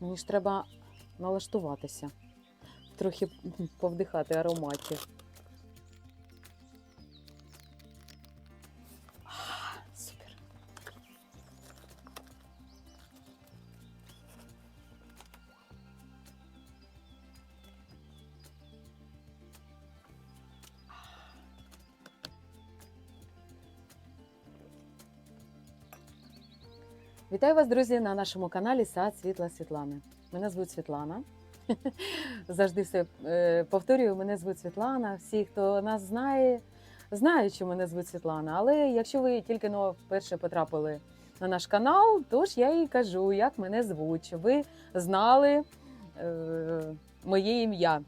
Мені ж треба налаштуватися, трохи повдихати ароматів. Вітаю вас, друзі, на нашому каналі Сад Світла Світлани. Мене звуть Світлана. Завжди все е, повторюю, мене звуть Світлана. Всі, хто нас знає, знають, що мене звуть Світлана. Але якщо ви тільки но вперше потрапили на наш канал, то ж я і кажу, як мене звуть, ви знали е, моє ім'я.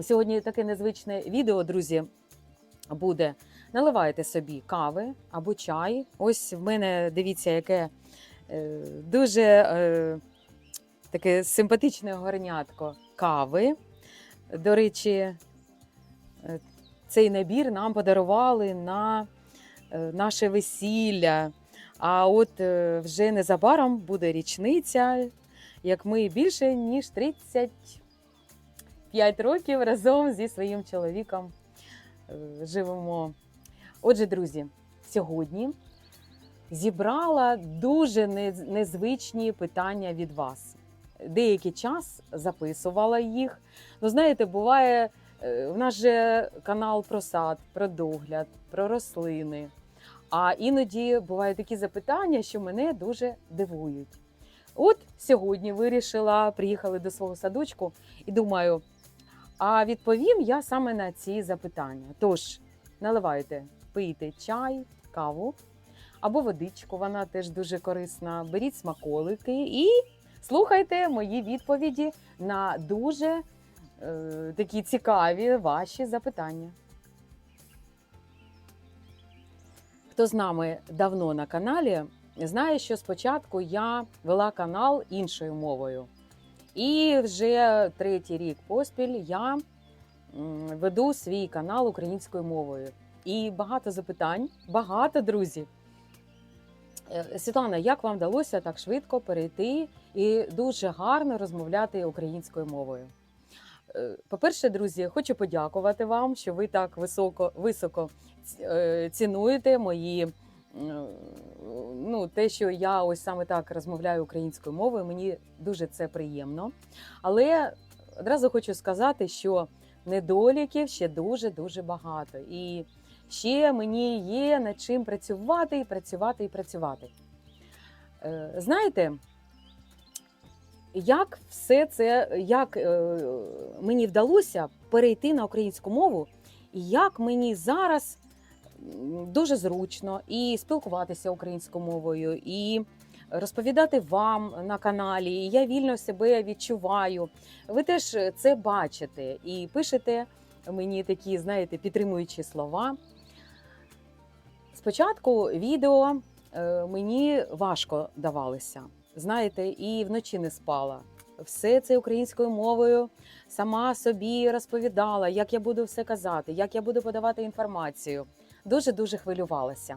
Сьогодні таке незвичне відео, друзі, буде. Наливайте собі кави або чай. Ось в мене дивіться, яке дуже е, таке симпатичне горнятко кави. До речі, е, цей набір нам подарували на е, наше весілля. А от е, вже незабаром буде річниця, як ми більше ніж 35 років разом зі своїм чоловіком е, живемо. Отже, друзі, сьогодні зібрала дуже незвичні питання від вас. Деякий час записувала їх. Ну, знаєте, буває, е, в нас же канал про сад, про догляд, про рослини. А іноді бувають такі запитання, що мене дуже дивують. От сьогодні вирішила, приїхали до свого садочку і думаю, а відповім я саме на ці запитання. Тож, наливайте, пийте чай, каву або водичку, вона теж дуже корисна. Беріть смаколики і слухайте мої відповіді на дуже е, такі цікаві ваші запитання. Хто з нами давно на каналі, знає, що спочатку я вела канал іншою мовою. І вже третій рік поспіль я веду свій канал українською мовою. І багато запитань, багато друзів. Е, Світлана, як вам вдалося так швидко перейти і дуже гарно розмовляти українською мовою? Е, По-перше, друзі, хочу подякувати вам, що ви так високо, високо е, цінуєте мої. Ну, те, що я ось саме так розмовляю українською мовою, мені дуже це приємно. Але одразу хочу сказати, що недоліків ще дуже дуже багато. І ще мені є над чим працювати і працювати і працювати. Е, Знаєте, як все це, як е, мені вдалося перейти на українську мову, і як мені зараз дуже зручно і спілкуватися українською мовою, і розповідати вам на каналі. І я вільно себе відчуваю. Ви теж це бачите і пишете мені такі, знаєте, підтримуючі слова. Спочатку відео е, мені важко давалося, знаєте, і вночі не спала. Все це українською мовою сама собі розповідала, як я буду все казати, як я буду подавати інформацію. Дуже дуже хвилювалася.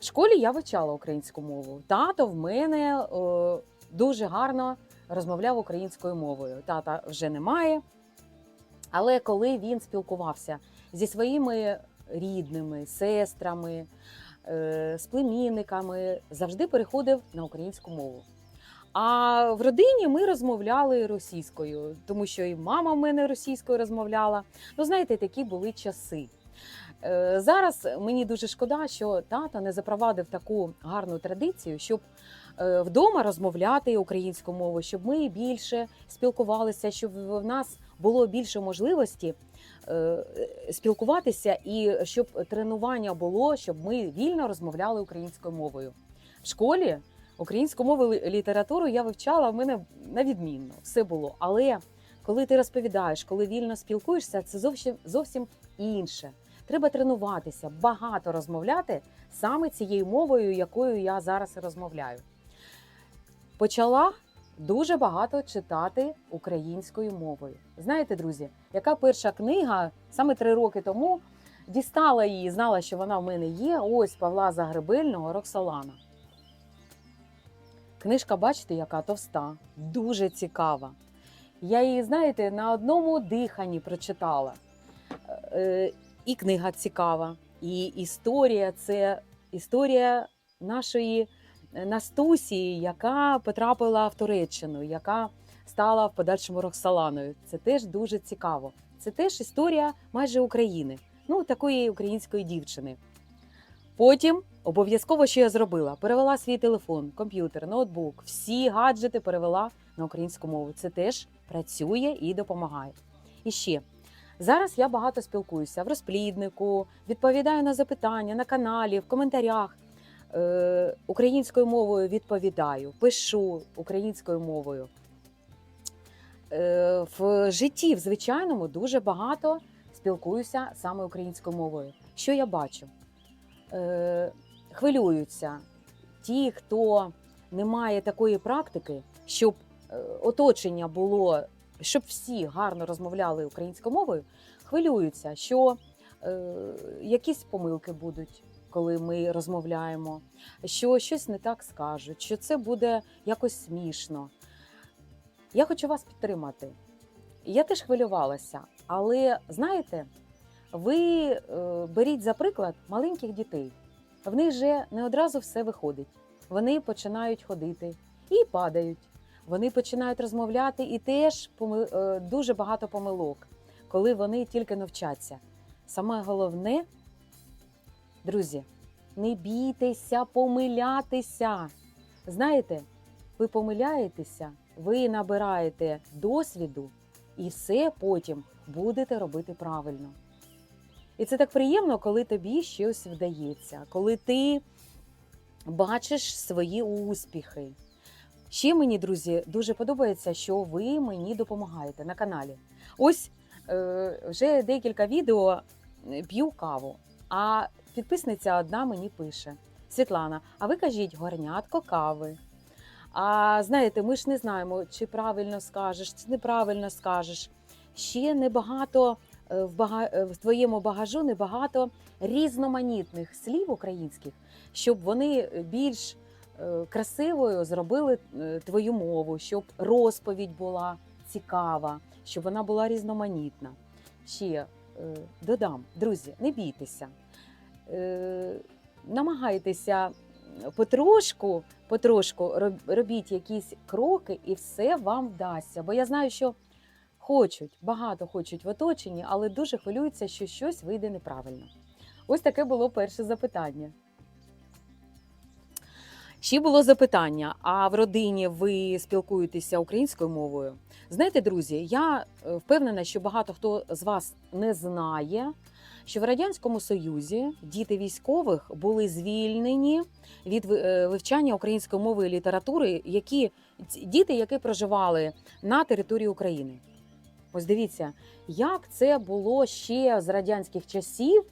В школі я вивчала українську мову. Тато в мене е, дуже гарно розмовляв українською мовою. Тата вже немає. Але коли він спілкувався зі своїми рідними, сестрами, е, з племінниками, завжди переходив на українську мову. А в родині ми розмовляли російською, тому що і мама в мене російською розмовляла. Ну, знаєте, такі були часи. Е, Зараз мені дуже шкода, що тато не запровадив таку гарну традицію, щоб е, вдома розмовляти українською мовою, щоб ми більше спілкувалися, щоб в нас було більше можливості спілкуватися, і щоб тренування було, щоб ми вільно розмовляли українською мовою. В школі українську мову літературу я вивчала в мене на відмінно, все було. Але коли ти розповідаєш, коли вільно спілкуєшся, це зовсім зовсім інше. Треба тренуватися, багато розмовляти саме цією мовою, якою я зараз розмовляю. Почала дуже багато читати українською мовою. Знаєте, друзі, яка перша книга саме три роки тому дістала її, знала, що вона в мене є. Ось Павла Загребельного Роксолана. Книжка, бачите, яка товста, дуже цікава. Я її, знаєте, на одному диханні прочитала. Е, І книга цікава, і історія це історія нашої Настусі, яка потрапила в Туреччину, яка стала в подальшому Роксоланою. Це теж дуже цікаво. Це теж історія майже України, ну такої української дівчини. Потім обов'язково, що я зробила, перевела свій телефон, комп'ютер, ноутбук, всі гаджети перевела на українську мову. Це теж працює і допомагає. І ще зараз я багато спілкуюся в розпліднику, відповідаю на запитання на каналі, в коментарях. Е, українською мовою відповідаю, пишу українською мовою. Е, в житті, в звичайному, дуже багато спілкуюся саме українською мовою. Що я бачу? Е, хвилюються ті, хто не має такої практики, щоб оточення було, щоб всі гарно розмовляли українською мовою, хвилюються, що якісь помилки будуть, коли ми розмовляємо, що щось не так скажуть, що це буде якось смішно. Я хочу вас підтримати. Я теж хвилювалася, але знаєте, ви е, беріть за приклад маленьких дітей. В них же не одразу все виходить. Вони починають ходити і падають. Вони починають розмовляти і теж е, дуже багато помилок, коли вони тільки навчаться. Саме головне, друзі, не бійтеся помилятися. Знаєте, ви помиляєтеся, ви набираєте досвіду і все потім будете робити правильно. І це так приємно, коли тобі щось вдається, коли ти бачиш свої успіхи. Ще мені, друзі, дуже подобається, що ви мені допомагаєте на каналі. Ось е, вже декілька відео п'ю каву, а підписниця одна мені пише: Світлана, а ви кажіть горнятко кави. А знаєте, ми ж не знаємо, чи правильно скажеш, чи неправильно скажеш. Ще небагато е, в, бага... е, в твоєму багажу небагато різноманітних слів українських, щоб вони більш е, красивою зробили твою мову, щоб розповідь була цікава, щоб вона була різноманітна. Ще додам, друзі, не бійтеся, намагайтеся потрошку, потрошку робіть якісь кроки, і все вам вдасться. Бо я знаю, що хочуть, багато хочуть в оточенні, але дуже хвилюються, що щось вийде неправильно. Ось таке було перше запитання. Ще було запитання: а в родині ви спілкуєтеся українською мовою? Знаєте, друзі, я е, впевнена, що багато хто з вас не знає, що в Радянському Союзі діти військових були звільнені від е, вивчання української мови і літератури, які діти, які проживали на території України. Ось дивіться, як це було ще з радянських часів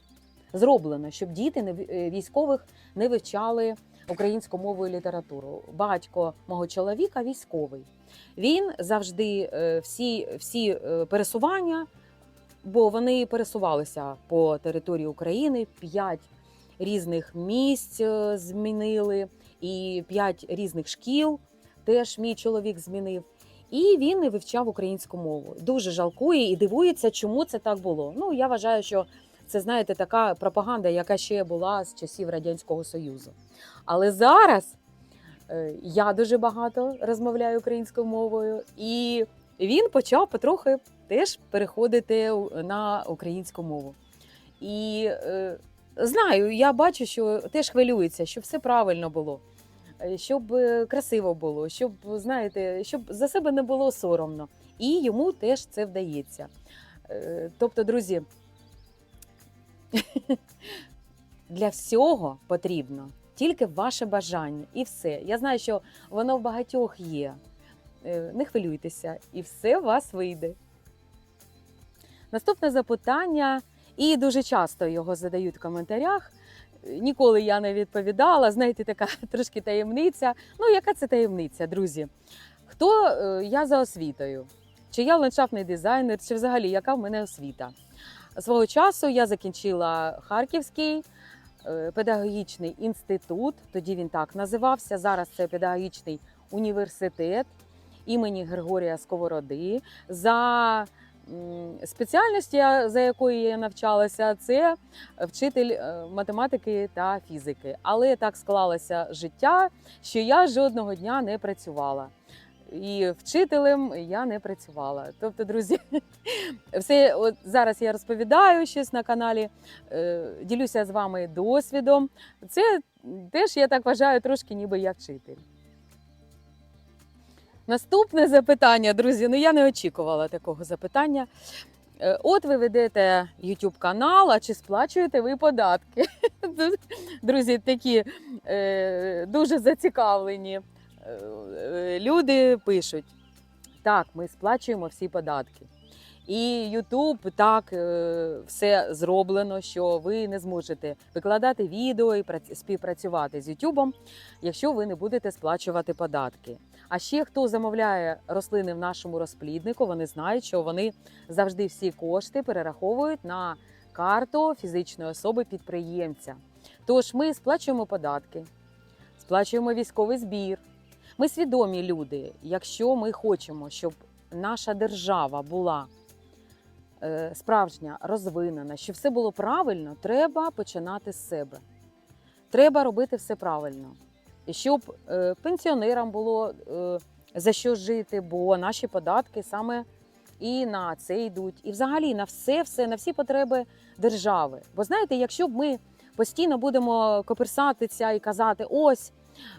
зроблено, щоб діти е, військових не вивчали українську мову і літературу. Батько мого чоловіка військовий. Він завжди е, всі, всі пересування, бо вони пересувалися по території України, п'ять різних місць е, змінили, і п'ять різних шкіл теж мій чоловік змінив. І він не вивчав українську мову. Дуже жалкує і дивується, чому це так було. Ну я вважаю, що це знаєте така пропаганда, яка ще була з часів радянського союзу. Але зараз е, я дуже багато розмовляю українською мовою, і він почав потрохи теж переходити на українську мову. І е, знаю, я бачу, що теж хвилюється, щоб все правильно було, е, щоб е, красиво було, щоб знаєте, щоб за себе не було соромно. І йому теж це вдається. Е, Тобто, друзі, для всього потрібно тільки ваше бажання, і все. Я знаю, що воно в багатьох є. Е, Не хвилюйтеся, і все у вас вийде. Наступне запитання, і дуже часто його задають в коментарях. Ніколи я не відповідала. Знаєте, така трошки таємниця. Ну, яка це таємниця, друзі? Хто е, я за освітою? Чи я ландшафтний дизайнер, чи взагалі яка в мене освіта? Свого часу я закінчила Харківський е, педагогічний інститут, тоді він так називався. Зараз це педагогічний університет імені Григорія Сковороди. За я- за якою я навчалася, це вчитель е, математики та фізики. Але так склалося життя, що я жодного дня не працювала. І вчителем я не працювала. Тобто, друзі, все от зараз я розповідаю щось на каналі, е, ділюся з вами досвідом. Це теж я так вважаю, трошки ніби я вчитель. Наступне запитання, друзі. Ну я не очікувала такого запитання. Е, От ви ведете YouTube канал, а чи сплачуєте ви податки? Друзі, такі е, дуже зацікавлені е, люди пишуть: так, ми сплачуємо всі податки. І YouTube так е, все зроблено, що ви не зможете викладати відео і прац- співпрацювати з YouTube, якщо ви не будете сплачувати податки. А ще хто замовляє рослини в нашому розпліднику, вони знають, що вони завжди всі кошти перераховують на карту фізичної особи підприємця. Тож ми сплачуємо податки, сплачуємо військовий збір. Ми свідомі люди. Якщо ми хочемо, щоб наша держава була справжня, розвинена, щоб все було правильно, треба починати з себе. Треба робити все правильно. І щоб е, пенсіонерам було е, за що жити, бо наші податки саме і на це йдуть, і взагалі на все, все, на всі потреби держави. Бо знаєте, якщо б ми постійно будемо коперсатися і казати, ось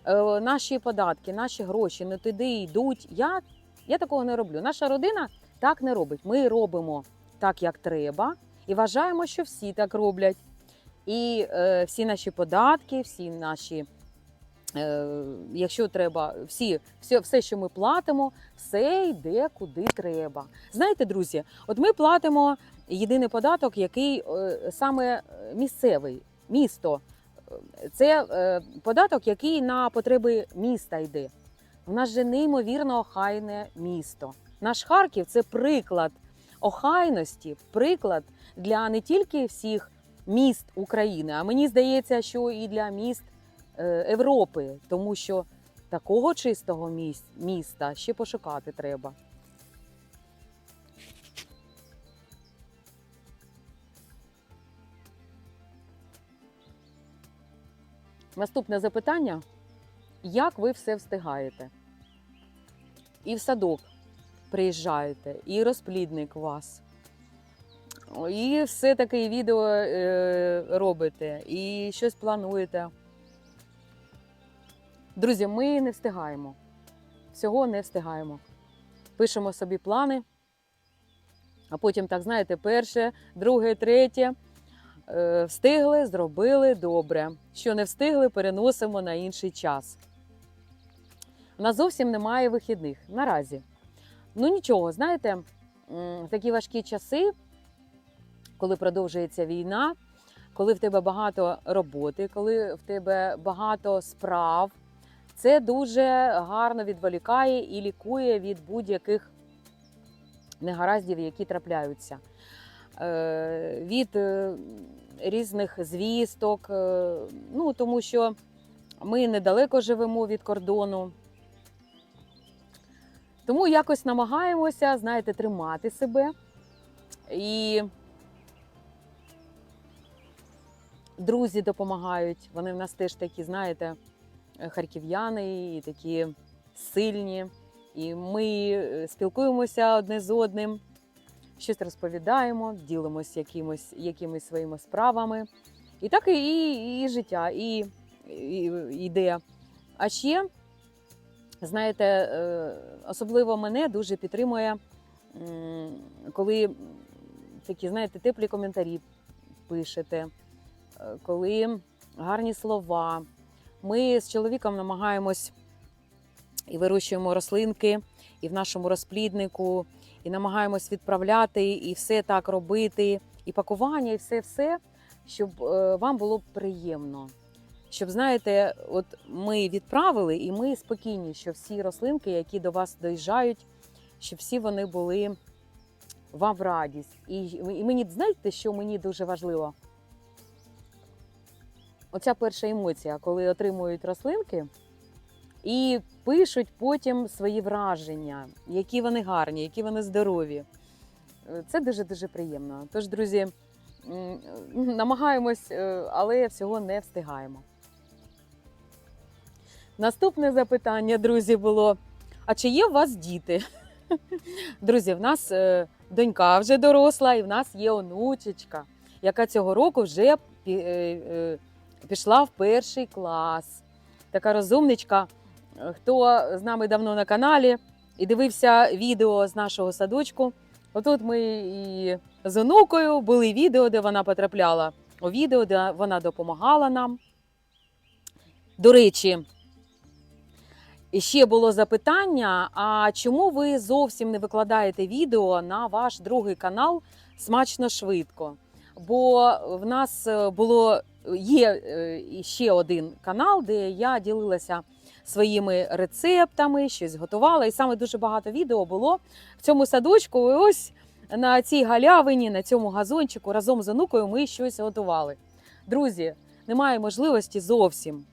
е, наші податки, наші гроші не туди йдуть. Я, я такого не роблю. Наша родина так не робить. Ми робимо так, як треба, і вважаємо, що всі так роблять. І е, всі наші податки, всі наші, е, якщо треба, всі, все, все, що ми платимо, все йде куди треба. Знаєте, друзі, от ми платимо єдиний податок, який е, саме е, місцевий, місто. Це е, податок, який на потреби міста йде. У нас же неймовірно охайне місто. Наш Харків це приклад охайності, приклад для не тільки всіх міст України, а мені здається, що і для міст е, Європи, тому що такого чистого міста ще пошукати треба. Наступне запитання: як ви все встигаєте? І в садок приїжджаєте, і розплідник вас. І все таке відео е, робите, і щось плануєте. Друзі, ми не встигаємо. Всього не встигаємо. Пишемо собі плани, а потім, так знаєте, перше, друге, третє. Е, Встигли, зробили добре. Що не встигли, переносимо на інший час. У нас зовсім немає вихідних наразі. Ну нічого, знаєте, в такі важкі часи, коли продовжується війна, коли в тебе багато роботи, коли в тебе багато справ, це дуже гарно відволікає і лікує від будь-яких негараздів, які трапляються. Е, Від е, різних звісток, е, ну тому що ми недалеко живемо від кордону. Тому якось намагаємося, знаєте, тримати себе. І друзі допомагають. Вони в нас теж такі, знаєте, харків'яни і такі сильні. І ми е, спілкуємося одне з одним, щось розповідаємо, ділимося якимось, якимись своїми справами. І так і, і, і життя, і, і, йде. А ще, знаєте, е, особливо мене дуже підтримує, коли такі, знаєте, теплі коментарі пишете, е, коли гарні слова. Ми з чоловіком намагаємось і вирощуємо рослинки, і в нашому розпліднику, і намагаємось відправляти, і все так робити, і пакування, і все-все, щоб е, вам було приємно. Щоб знаєте, от ми відправили, і ми спокійні, що всі рослинки, які до вас доїжджають, щоб всі вони були вам в радість. І, і мені знаєте, що мені дуже важливо? Оця перша емоція, коли отримують рослинки, і пишуть потім свої враження, які вони гарні, які вони здорові. Це дуже дуже приємно. Тож, друзі, намагаємось, е, але всього не встигаємо. Наступне запитання, друзі, було: а чи є у вас діти? Друзі, в нас е, донька вже доросла, і в нас є онучечка, яка цього року вже е, е, пішла в перший клас. Така розумничка. Хто з нами давно на каналі і дивився відео з нашого садочку, отут ми і з онукою були відео, де вона потрапляла у відео, де вона допомагала нам. До речі, і ще було запитання: а чому ви зовсім не викладаєте відео на ваш другий канал смачно швидко? Бо в нас е, було є е, ще один канал, де я ділилася своїми рецептами, щось готувала, і саме дуже багато відео було в цьому садочку. І ось на цій галявині, на цьому газончику разом з онукою ми щось готували. Друзі, немає можливості зовсім.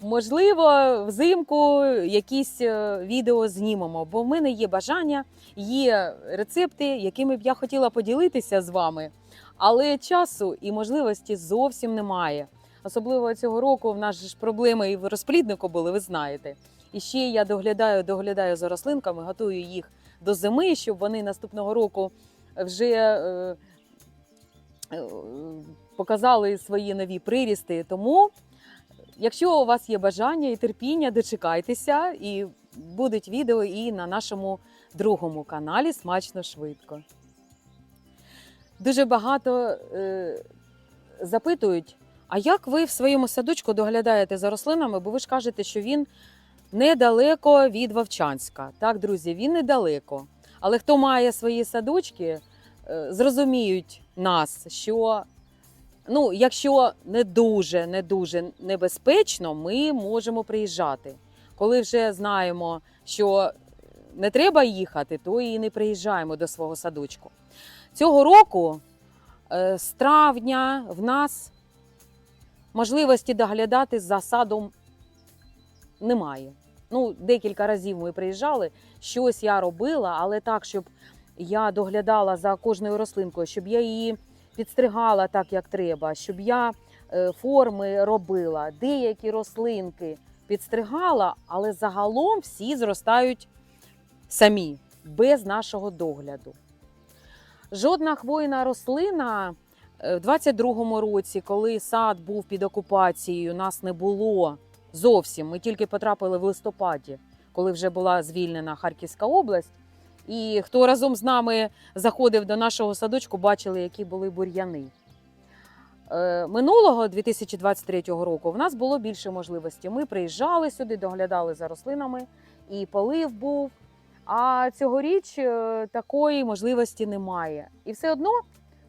Можливо, взимку якісь е, відео знімемо, бо в мене є бажання, є рецепти, якими б я хотіла поділитися з вами. Але часу і можливості зовсім немає. Особливо цього року в нас ж проблеми і в розпліднику були, ви знаєте. І ще я доглядаю, доглядаю за рослинками, готую їх до зими, щоб вони наступного року вже е, е, показали свої нові прирісти. Тому Якщо у вас є бажання і терпіння, дочекайтеся, і будуть відео і на нашому другому каналі Смачно швидко. Дуже багато е, запитують: а як ви в своєму садочку доглядаєте за рослинами? Бо ви ж кажете, що він недалеко від Вовчанська. Так, друзі, він недалеко. Але хто має свої садочки, е, зрозуміють нас, що ну, якщо не дуже, не дуже небезпечно, ми можемо приїжджати. Коли вже знаємо, що не треба їхати, то і не приїжджаємо до свого садочку. Цього року, е, з травня, в нас можливості доглядати за садом немає. Ну, декілька разів ми приїжджали, щось я робила, але так, щоб я доглядала за кожною рослинкою, щоб я її підстригала так, як треба, щоб я е, форми робила, деякі рослинки підстригала, але загалом всі зростають самі, без нашого догляду. Жодна хвойна рослина е, в 22-му році, коли сад був під окупацією, нас не було зовсім. Ми тільки потрапили в листопаді, коли вже була звільнена Харківська область. І хто разом з нами заходив до нашого садочку, бачили, які були бур'яни. Е, Минулого 2023 року в нас було більше можливостей. Ми приїжджали сюди, доглядали за рослинами, і полив був. А цьогоріч е, такої можливості немає. І все одно,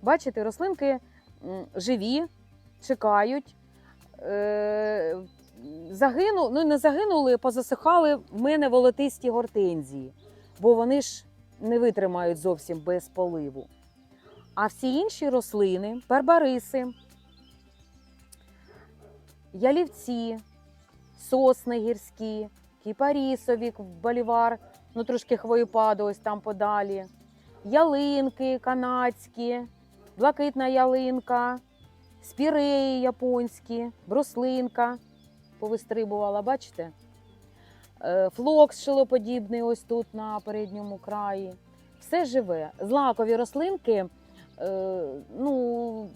бачите, рослинки живі, чекають. Е, Загину, ну не загинули, позасихали в мене волотисті гортензії, бо вони ж не витримають зовсім без поливу. А всі інші рослини, барбариси, ялівці, сосни гірські, кіпарісові, болівар, ну трошки хвоєпаду ось там подалі, ялинки канадські, блакитна ялинка, спіреї японські, бруслинка повистрибувала, бачите? Е, Флокс шилоподібний ось тут на передньому краї. Все живе. Злакові рослинки, е, ну,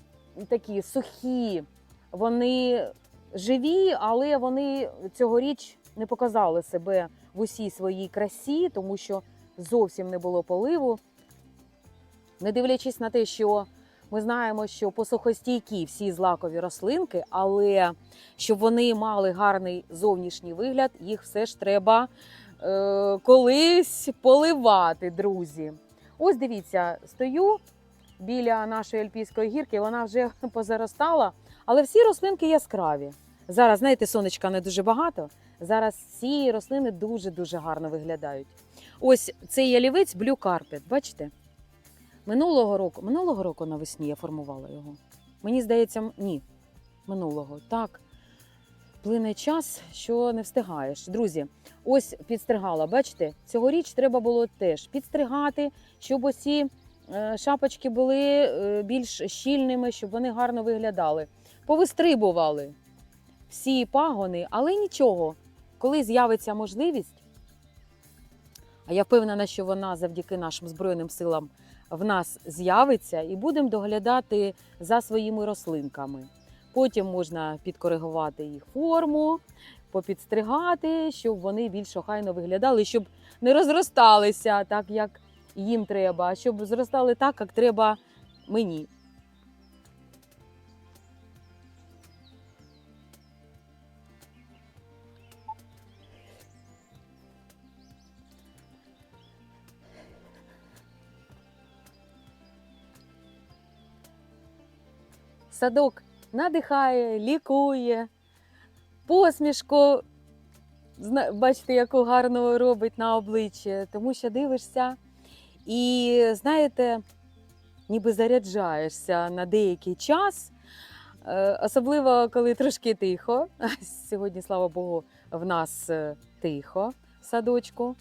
такі сухі, вони живі, але вони цьогоріч не показали себе в усій своїй красі, тому що зовсім не було поливу. Не дивлячись на те, що ми знаємо, що посухостійкі всі злакові рослинки, але щоб вони мали гарний зовнішній вигляд, їх все ж треба е, колись поливати, друзі. Ось дивіться, стою біля нашої альпійської гірки, вона вже позаростала, але всі рослинки яскраві. Зараз, знаєте, сонечка не дуже багато. Зараз ці рослини дуже-дуже гарно виглядають. Ось цей ялівець Blue Carpet, бачите? Минулого року, минулого року навесні я формувала його. Мені здається, ні. Минулого. Так. плине час, що не встигаєш. Друзі, ось підстригала. Бачите, цьогоріч треба було теж підстригати, щоб оці е, шапочки були е, більш щільними, щоб вони гарно виглядали. Повистрибували всі пагони, але нічого, коли з'явиться можливість, а я впевнена, що вона завдяки нашим Збройним силам в нас з'явиться, і будемо доглядати за своїми рослинками. Потім можна підкоригувати їх форму, попідстригати, щоб вони більш охайно виглядали, щоб не розросталися так, як їм треба, а щоб зростали так, як треба мені. Садок надихає, лікує, посмішку. Бачите, яку гарну робить на обличчі, тому що дивишся і, знаєте, ніби заряджаєшся на деякий час, Е, особливо коли трошки тихо. Сьогодні, слава Богу, в нас е, тихо в садочку.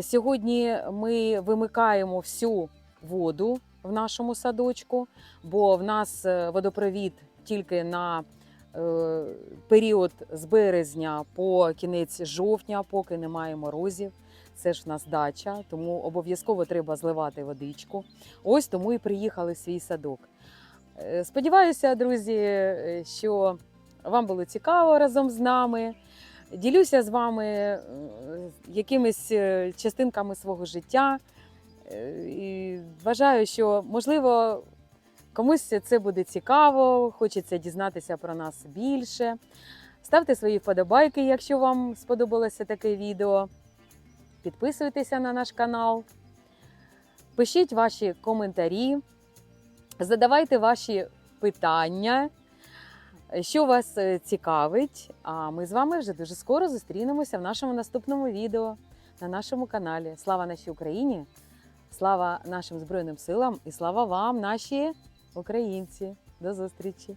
Сьогодні ми вимикаємо всю воду в нашому садочку, бо в нас е, водопровід тільки на е, період з березня по кінець жовтня, поки немає морозів. Це ж в нас дача, тому обов'язково треба зливати водичку. Ось тому і приїхали в свій садок. Е, Сподіваюся, друзі, що вам було цікаво разом з нами. Ділюся з вами якимись частинками свого життя. Е, І вважаю, що можливо комусь це буде цікаво, хочеться дізнатися про нас більше. Ставте свої вподобайки, якщо вам сподобалося таке відео. Підписуйтеся на наш канал, пишіть ваші коментарі, задавайте ваші питання, що вас е, цікавить. А ми з вами вже дуже скоро зустрінемося в нашому наступному відео на нашому каналі. Слава нашій Україні! Слава нашим Збройним силам і слава вам, наші українці! До зустрічі!